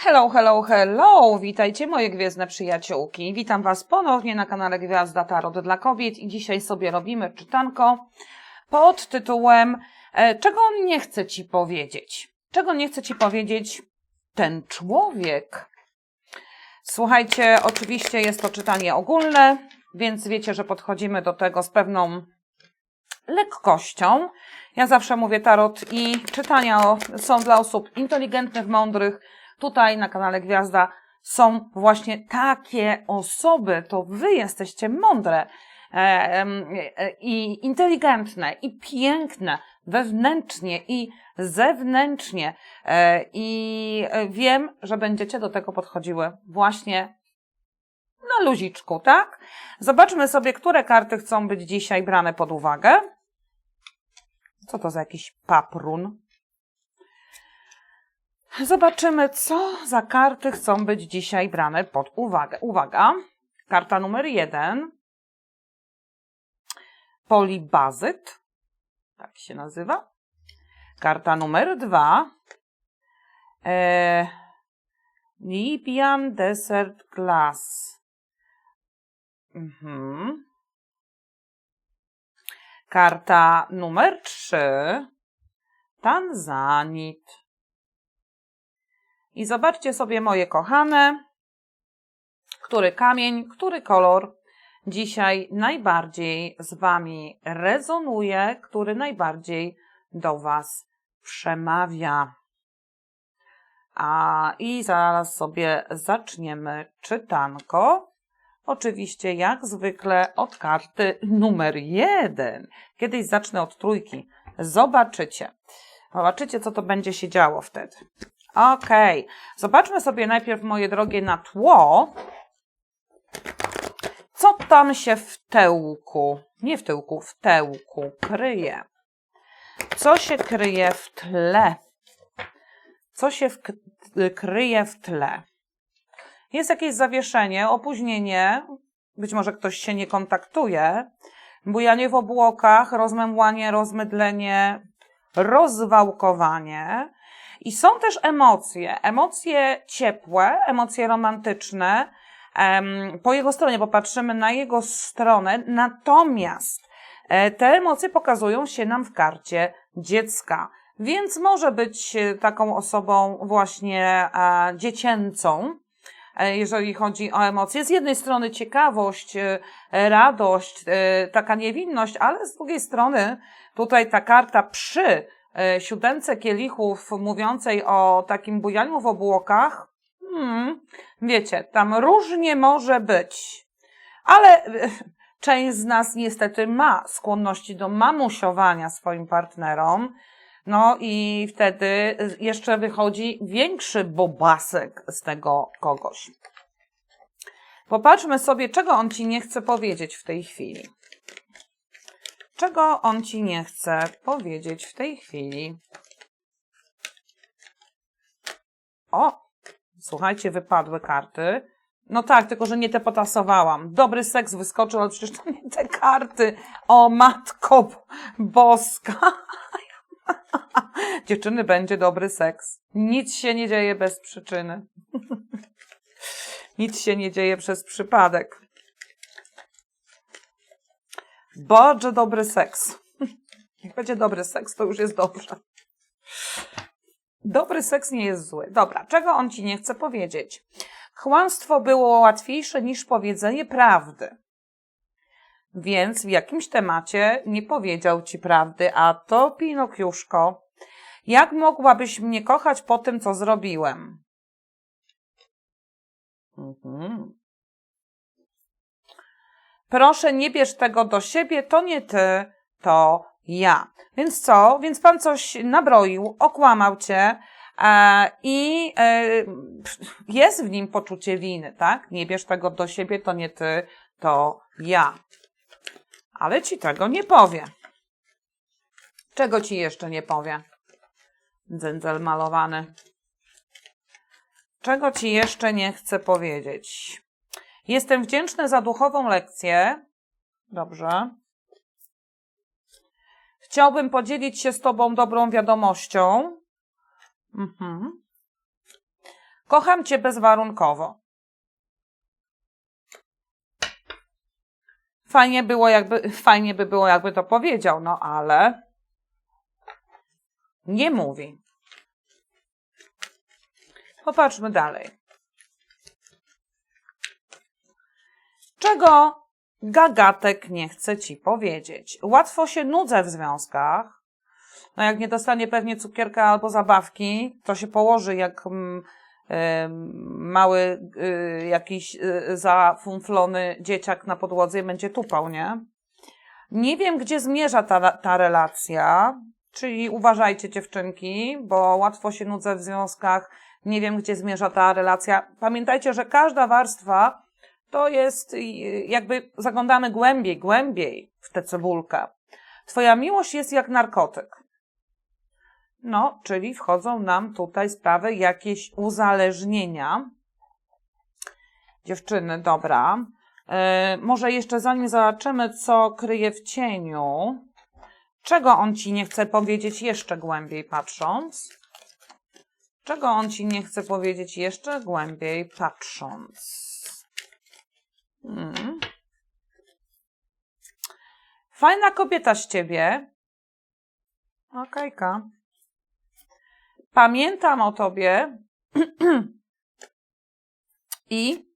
Hello, hello, hello! Witajcie moje gwiezdne przyjaciółki. Witam Was ponownie na kanale Gwiazda Tarot dla Kobiet i dzisiaj sobie robimy czytanko pod tytułem e, Czego nie chce Ci powiedzieć? Czego nie chce Ci powiedzieć ten człowiek? Słuchajcie, oczywiście jest to czytanie ogólne, więc wiecie, że podchodzimy do tego z pewną lekkością. Ja zawsze mówię, tarot i czytania są dla osób inteligentnych, mądrych. Tutaj na kanale Gwiazda są właśnie takie osoby. To wy jesteście mądre e, e, i inteligentne i piękne wewnętrznie i zewnętrznie. E, I wiem, że będziecie do tego podchodziły właśnie na luziczku, tak? Zobaczmy sobie, które karty chcą być dzisiaj brane pod uwagę. Co to za jakiś paprun? Zobaczymy, co za karty chcą być dzisiaj brane pod uwagę. Uwaga, karta numer jeden. Polibazyt, tak się nazywa. Karta numer dwa. E, Libyan Desert Glass. Mhm. Karta numer trzy. Tanzanit. I zobaczcie sobie, moje kochane, który kamień, który kolor dzisiaj najbardziej z Wami rezonuje, który najbardziej do Was przemawia. A i zaraz sobie zaczniemy czytanko. Oczywiście, jak zwykle, od karty numer jeden. Kiedyś zacznę od trójki. Zobaczycie. Zobaczycie, co to będzie się działo wtedy. Okej, zobaczmy sobie najpierw, moje drogie, na tło. Co tam się w tełku, nie w tyłku, w tełku kryje? Co się kryje w tle? Co się w, kryje w tle? Jest jakieś zawieszenie, opóźnienie, być może ktoś się nie kontaktuje, bujanie w obłokach, rozmemłanie, rozmydlenie, rozwałkowanie. I są też emocje, emocje ciepłe, emocje romantyczne. Po jego stronie, bo patrzymy na jego stronę, natomiast e, te emocje pokazują się nam w karcie dziecka. Więc może być e, taką osobą właśnie e, dziecięcą, jeżeli chodzi o emocje. Z jednej strony ciekawość, radość, taka niewinność, ale z drugiej strony tutaj ta karta przy siódemce kielichów mówiącej o takim bujaniu w obłokach, hmm, wiecie, tam różnie może być. Ale e, część z nas niestety ma skłonności do mamusiowania swoim partnerom. No i wtedy jeszcze wychodzi większy bobasek z tego kogoś. Popatrzmy sobie, czego on ci nie chce powiedzieć w tej chwili. Czego on ci nie chce powiedzieć w tej chwili? O, słuchajcie, wypadły karty. No tak, tylko że nie te potasowałam. Dobry seks wyskoczył, ale przecież to nie te karty. O, matko boska. Dziewczyny, będzie dobry seks. Nic się nie dzieje bez przyczyny. Nic się nie dzieje przez przypadek. Bardzo dobry seks. Jak będzie dobry seks, to już jest dobrze. Dobry seks nie jest zły. Dobra, czego on ci nie chce powiedzieć? Chłamstwo było łatwiejsze niż powiedzenie prawdy. Więc w jakimś temacie nie powiedział ci prawdy, a to Pinokiuszko. Jak mogłabyś mnie kochać po tym, co zrobiłem? Mhm. Proszę, nie bierz tego do siebie, to nie ty, to ja. Więc co? Więc pan coś nabroił, okłamał cię e, i e, jest w nim poczucie winy, tak? Nie bierz tego do siebie, to nie ty, to ja. Ale ci tego nie powie. Czego ci jeszcze nie powie? Dzyndzel malowany. Czego ci jeszcze nie chcę powiedzieć? Jestem wdzięczny za duchową lekcję. Dobrze. Chciałbym podzielić się z Tobą dobrą wiadomością. Mhm. Kocham cię bezwarunkowo. Fajnie było jakby, fajnie by było jakby to powiedział, no ale nie mówi. Popatrzmy dalej. Czego gagatek nie chce ci powiedzieć? Łatwo się nudzę w związkach. No jak nie dostanie pewnie cukierka albo zabawki, to się położy jak mm, mały y, jakiś y, zafunflony dzieciak na podłodze i będzie tupał, nie? Nie wiem, gdzie zmierza ta, ta relacja, czyli uważajcie dziewczynki, bo łatwo się nudzę w związkach, nie wiem, gdzie zmierza ta relacja. Pamiętajcie, że każda warstwa to jest y, jakby zaglądamy głębiej, głębiej w tę cebulkę. Twoja miłość jest jak narkotyk. No, czyli wchodzą nam tutaj sprawy jakieś uzależnienia. Dziewczyny, dobra. E, może jeszcze zanim zobaczymy, co kryje w cieniu, czego on ci nie chce powiedzieć jeszcze głębiej patrząc? Czego on ci nie chce powiedzieć jeszcze głębiej patrząc? Hmm. Fajna kobieta z ciebie. Okejka. Pamiętam o tobie i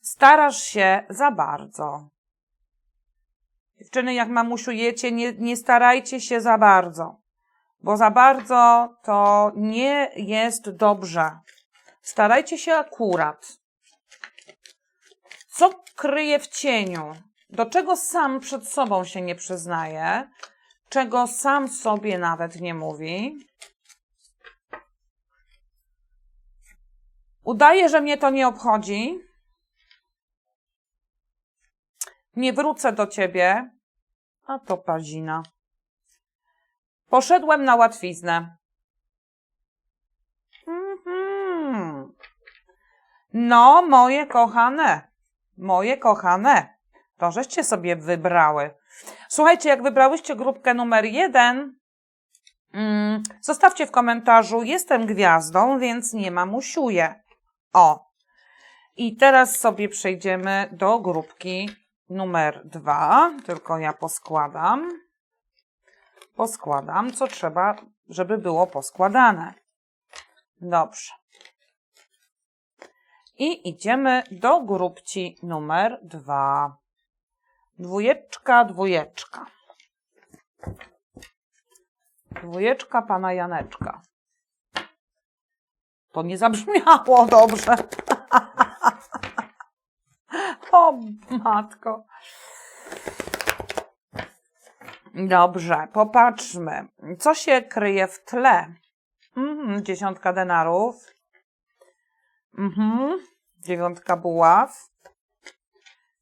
starasz się za bardzo. Dziewczyny, jak mamusiujecie, nie, nie starajcie się za bardzo, bo za bardzo to nie jest dobrze. Starajcie się akurat. Co kryje w cieniu? Do czego sam przed sobą się nie przyznaje? Czego sam sobie nawet nie mówi? Udaje, że mnie to nie obchodzi. Nie wrócę do ciebie. A to pazina. Poszedłem na łatwiznę. Mhm. No, moje kochane, moje kochane, to żeście sobie wybrały. Słuchajcie, jak wybrałyście grupkę numer jeden, mm, zostawcie w komentarzu, jestem gwiazdą, więc nie mamusiuję. O. I teraz sobie przejdziemy do grupki numer dwa, tylko ja poskładam. Poskładam, co trzeba, żeby było poskładane. Dobrze. I idziemy do grupci numer dwa. Dwójeczka, dwójeczka. Dwójeczka pana Janeczka. To nie zabrzmiało dobrze. o, matko. Dobrze, popatrzmy. Co się kryje w tle? Mhm, dziesiątka denarów. Mhm, dziewiątka buław.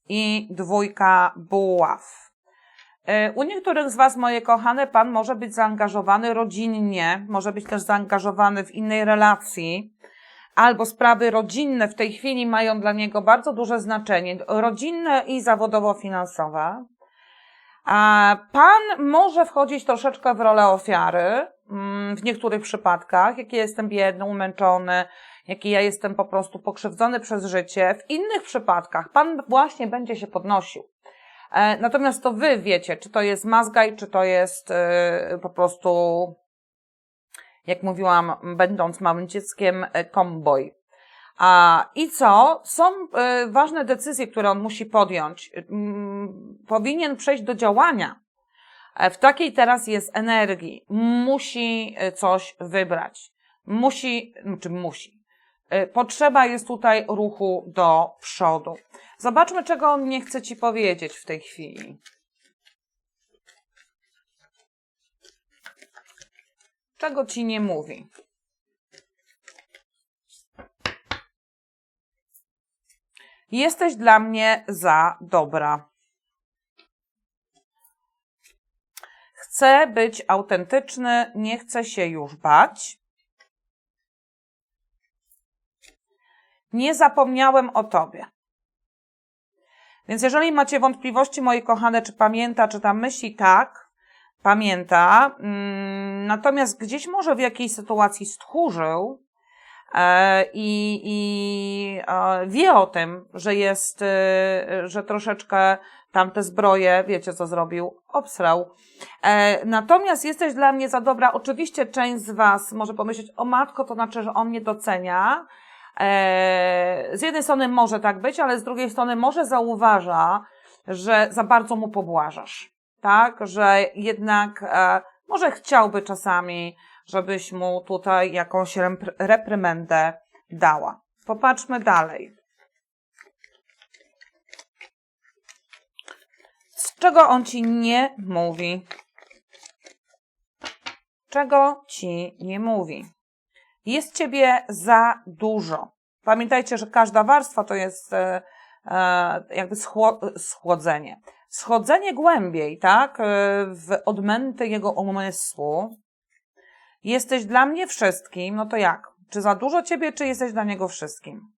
I dwójka buław. E, U niektórych z Was, moje kochane, Pan może być zaangażowany rodzinnie, może być też zaangażowany w innej relacji, albo sprawy rodzinne w tej chwili mają dla niego bardzo duże znaczenie, rodzinne i zawodowo-finansowe. A Pan może wchodzić troszeczkę w rolę ofiary mm, w niektórych przypadkach, jak ja jestem biedny, umęczony, jaki ja jestem po prostu pokrzywdzony przez życie. W innych przypadkach Pan właśnie będzie się podnosił. E, Natomiast to wy wiecie, czy to jest mazgaj, czy to jest e, po prostu, jak mówiłam, będąc małym dzieckiem, e, komboj. A i co? Są ważne decyzje, które on musi podjąć. Powinien przejść do działania. W takiej teraz jest energii. Musi coś wybrać. Musi, czy musi. E, Potrzeba jest tutaj ruchu do przodu. Zobaczmy, czego on nie chce ci powiedzieć w tej chwili. Czego ci nie mówi? Jesteś dla mnie za dobra. Chcę być autentyczny, nie chcę się już bać. Nie zapomniałem o tobie. Więc jeżeli macie wątpliwości, moje kochane, czy pamięta, czy tam myśli, tak, pamięta. Mm, Natomiast gdzieś może w jakiejś sytuacji stchórzył, e, i, i e, wie o tym, że jest, e, że troszeczkę tamte zbroje, wiecie co zrobił, obsrał. Natomiast jesteś dla mnie za dobra. Oczywiście część z Was może pomyśleć, o matko, to znaczy, że on mnie docenia. E, z jednej strony może tak być, ale z drugiej strony może zauważa, że za bardzo mu pobłażasz. Tak, że jednak e, może chciałby czasami, żebyś mu tutaj jakąś repr- reprymendę dała. Popatrzmy dalej. Z czego on ci nie mówi? Czego ci nie mówi? Jest ciebie za dużo. Pamiętajcie, że każda warstwa to jest e, e, jakby schło- schłodzenie. Schodzenie głębiej, tak, e, w odmęty jego umysłu. Jesteś dla mnie wszystkim, no to jak? Czy za dużo ciebie, czy jesteś dla niego wszystkim?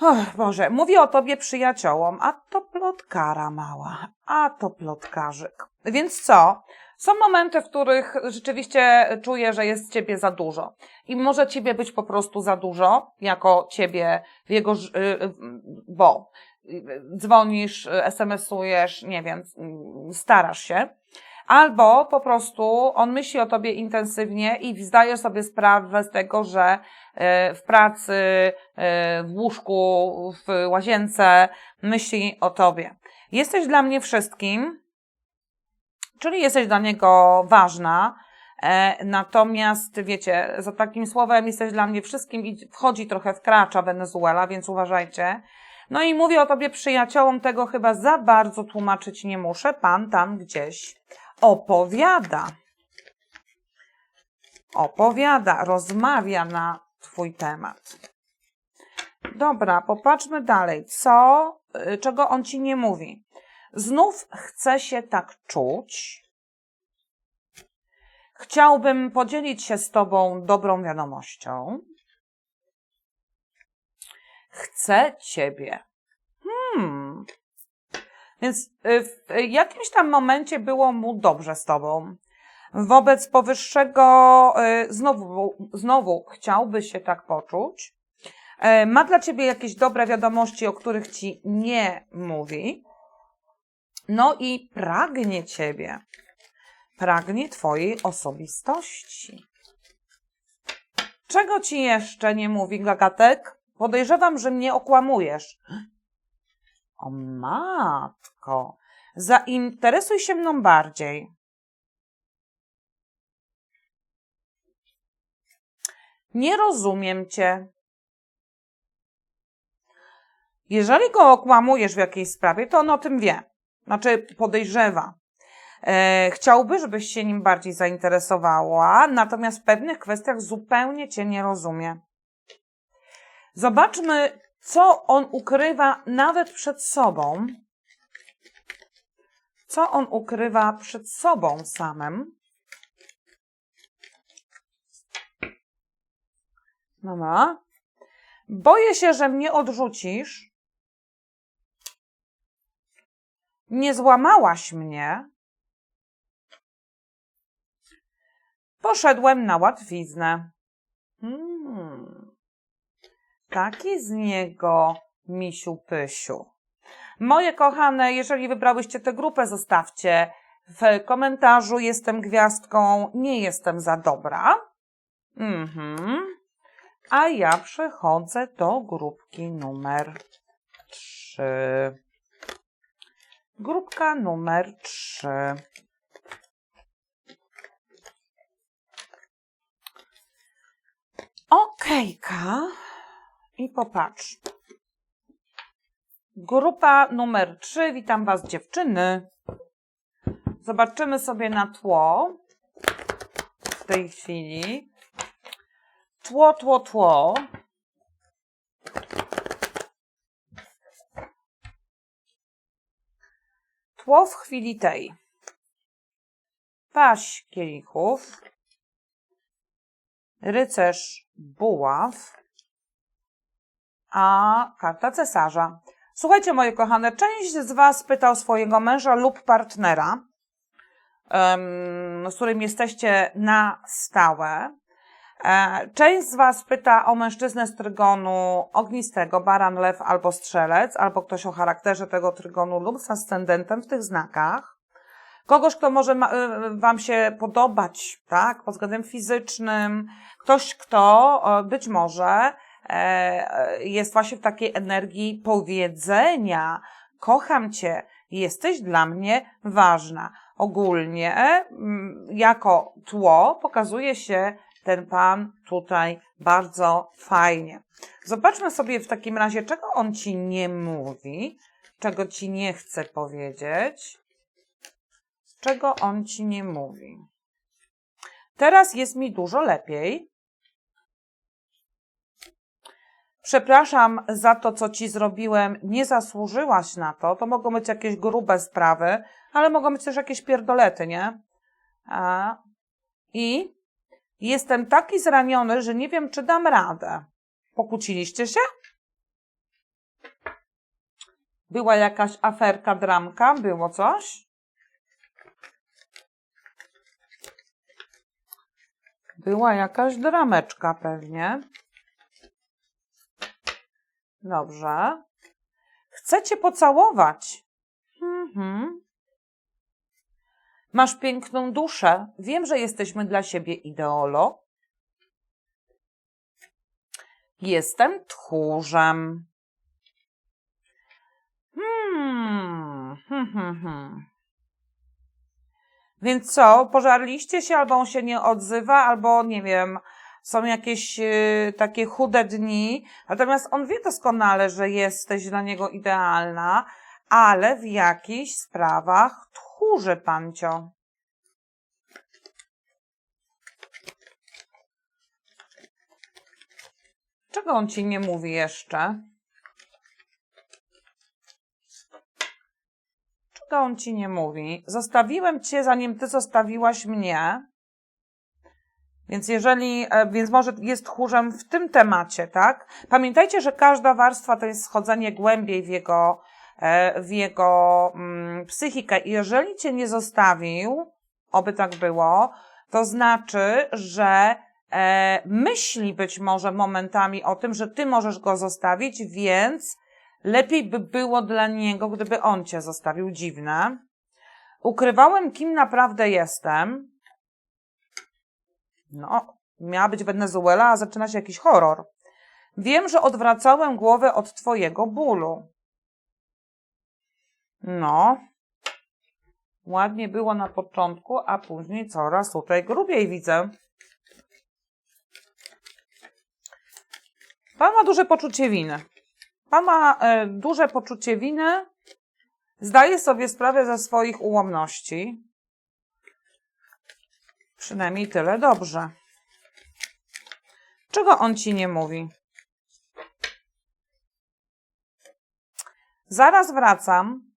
Och, Boże, mówię o tobie przyjaciołom, a to plotkara mała, a to plotkarzyk. Więc co? Są momenty, w których rzeczywiście czuję, że jest ciebie za dużo. I może ciebie być po prostu za dużo, jako ciebie jego, y, y, bo dzwonisz, SMS-ujesz, nie wiem, y, starasz się. Albo po prostu on myśli o tobie intensywnie i zdaje sobie sprawę z tego, że y, w pracy, w łóżku, w łazience myśli o tobie. Jesteś dla mnie wszystkim, czyli jesteś dla niego ważna, e, natomiast wiecie, za takim słowem jesteś dla mnie wszystkim i wchodzi trochę wkracza Wenezuela, więc uważajcie. No i mówię o tobie przyjaciołom, tego chyba za bardzo tłumaczyć nie muszę, pan tam gdzieś opowiada. Opowiada, rozmawia na twój temat. Dobra, popatrzmy dalej. Co, y, czego on ci nie mówi? Znów chce się tak czuć. Chciałbym podzielić się z Tobą dobrą wiadomością. Chcę Ciebie. Hmm. Więc y, w jakimś tam momencie było mu dobrze z Tobą. Wobec powyższego y, znowu, znowu chciałby się tak poczuć. Y, Ma dla Ciebie jakieś dobre wiadomości, o których Ci nie mówi. No i pragnie Ciebie. Pragnie Twojej osobistości. Czego Ci jeszcze nie mówi, Gagatek? Podejrzewam, że mnie okłamujesz. O matko, zainteresuj się mną bardziej. Nie rozumiem Cię. Jeżeli go okłamujesz w jakiejś sprawie, to on o tym wie. Znaczy podejrzewa. E, chciałby, żebyś się nim bardziej zainteresowała, natomiast w pewnych kwestiach zupełnie cię nie rozumie. Zobaczmy, co on ukrywa nawet przed sobą. Co on ukrywa przed sobą samym. Dobra. Boję się, że mnie odrzucisz. Nie złamałaś mnie. Poszedłem na łatwiznę. Hmm. Taki z niego misiu pysiu. Moje kochane, jeżeli wybrałyście tę grupę, zostawcie w komentarzu jestem gwiazdką, nie jestem za dobra. Mhm. A ja przechodzę do grupki numer 3. Grupka numer 3. Okejka. I popatrz. Grupa numer 3. Witam Was, dziewczyny. Zobaczymy sobie na tło w tej chwili. Tło, tło, tło. Tło w chwili tej. Paść kielichów. Rycerz buław. A karta cesarza. Słuchajcie, moje kochane, część z Was pytał swojego męża lub partnera, em, z którym jesteście na stałe, Część z Was pyta o mężczyznę z trygonu ognistego, baran, lew albo strzelec, albo ktoś o charakterze tego trygonu lub z ascendentem w tych znakach. Kogoś, kto może y, Wam się podobać, tak, pod względem fizycznym. Ktoś, kto e, być może e, jest właśnie w takiej energii powiedzenia, kocham Cię, jesteś dla mnie ważna. Ogólnie, jako tło, pokazuje się ten pan tutaj bardzo fajnie. Zobaczmy sobie w takim razie, czego on ci nie mówi, czego ci nie chce powiedzieć, czego on ci nie mówi. Teraz jest mi dużo lepiej. Przepraszam za to, co ci zrobiłem, nie zasłużyłaś na to. To mogą być jakieś grube sprawy, ale mogą być też jakieś pierdolety, nie? A, I jestem taki zraniony, że nie wiem, czy dam radę. Pokłóciliście się? Była jakaś aferka, dramka, było coś? Była jakaś drameczka pewnie. Dobrze. Chcę cię pocałować. Mhm. Masz piękną duszę. Wiem, że jesteśmy dla siebie ideolo. Jestem tchórzem. Hmm. Hmm, hmm, hmm. Więc co, pożarliście się, albo on się nie odzywa, albo nie wiem, są jakieś y, takie chude dni. Natomiast on wie doskonale, że jesteś dla niego idealna, ale w jakichś sprawach tchórzy pancio. Czego on ci nie mówi jeszcze? Czego on ci nie mówi? Zostawiłem cię, zanim ty zostawiłaś mnie. Więc jeżeli, e, więc może jest tchórzem w tym temacie, tak? Pamiętajcie, że każda warstwa to jest schodzenie głębiej w jego, w jego mm, psychikę. Jeżeli cię nie zostawił, oby tak było, to znaczy, że e, myśli być może momentami o tym, że ty możesz go zostawić, więc lepiej by było dla niego, gdyby on cię zostawił. Dziwne. Ukrywałem, kim naprawdę jestem. No, miała być Wenezuela, a zaczyna się jakiś horror. Wiem, że odwracałem głowę od twojego bólu. No. Ładnie było na początku, a później coraz tutaj grubiej widzę. Pan ma duże poczucie winy. Pan ma e, duże poczucie winy. Zdaje sobie sprawę ze swoich ułomności. Przynajmniej tyle dobrze. Czego on ci nie mówi? Zaraz wracam.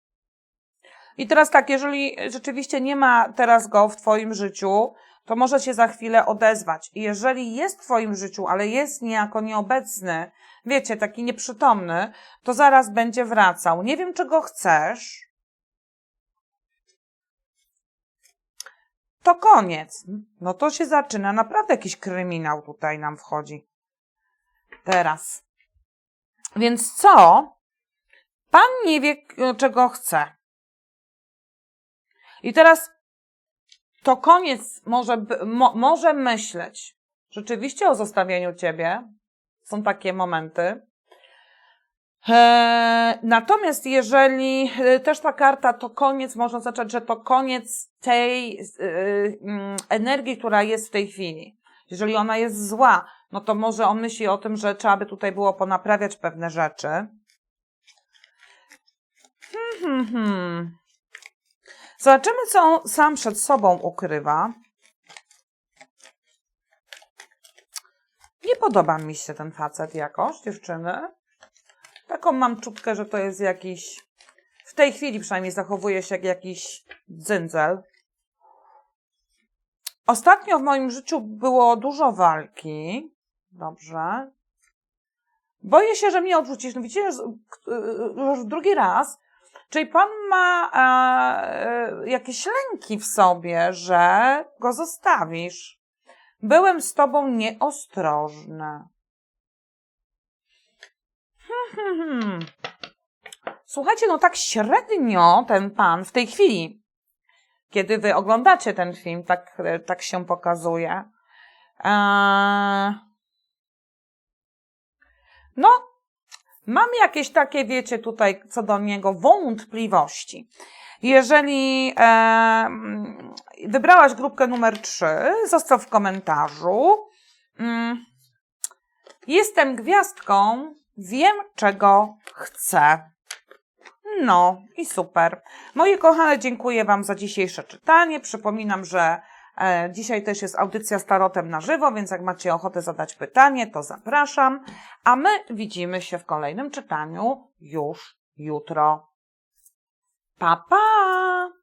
I teraz tak, jeżeli rzeczywiście nie ma teraz go w Twoim życiu, to może się za chwilę odezwać. I jeżeli jest w Twoim życiu, ale jest niejako nieobecny, wiecie, taki nieprzytomny, to zaraz będzie wracał. Nie wiem, czego chcesz. To koniec. No to się zaczyna. Naprawdę jakiś kryminał tutaj nam wchodzi. Teraz. Więc co? Pan nie wie, czego chce. I teraz to koniec może, mo, może myśleć rzeczywiście o zostawieniu ciebie. Są takie momenty. E, natomiast jeżeli e, też ta karta to koniec, można oznaczać, że to koniec tej e, mm, energii, która jest w tej chwili. Jeżeli ona jest zła, no to może on myśli o tym, że trzeba by tutaj było ponaprawiać pewne rzeczy. Hmm, hmm, hmm. Zobaczymy, co on sam przed sobą ukrywa. Nie podoba mi się ten facet jakoś, dziewczyny. Taką mam czutkę, że to jest jakiś, w tej chwili przynajmniej zachowuje się jak jakiś dzyndzel. Ostatnio w moim życiu było dużo walki. Dobrze. Boję się, że mnie odrzucisz. No widzicie, już, już drugi raz. Czyli pan ma e, e, jakieś lęki w sobie, że go zostawisz. Byłem z tobą nieostrożny. Hmm, hmm, hmm. Słuchajcie, no tak średnio ten pan w tej chwili, kiedy wy oglądacie ten film, tak, tak się pokazuje. Eee... No, mam jakieś takie, wiecie, tutaj co do niego wątpliwości. Jeżeli e, mm, wybrałaś grupkę numer 3, zostaw w komentarzu. Mm, Jestem gwiazdką, wiem czego chcę. No i super. Moje kochane, dziękuję Wam za dzisiejsze czytanie. Przypominam, że dzisiaj też jest audycja z tarotem na żywo, więc jak macie ochotę zadać pytanie, to zapraszam. A my widzimy się w kolejnym czytaniu już jutro. Pa, pa!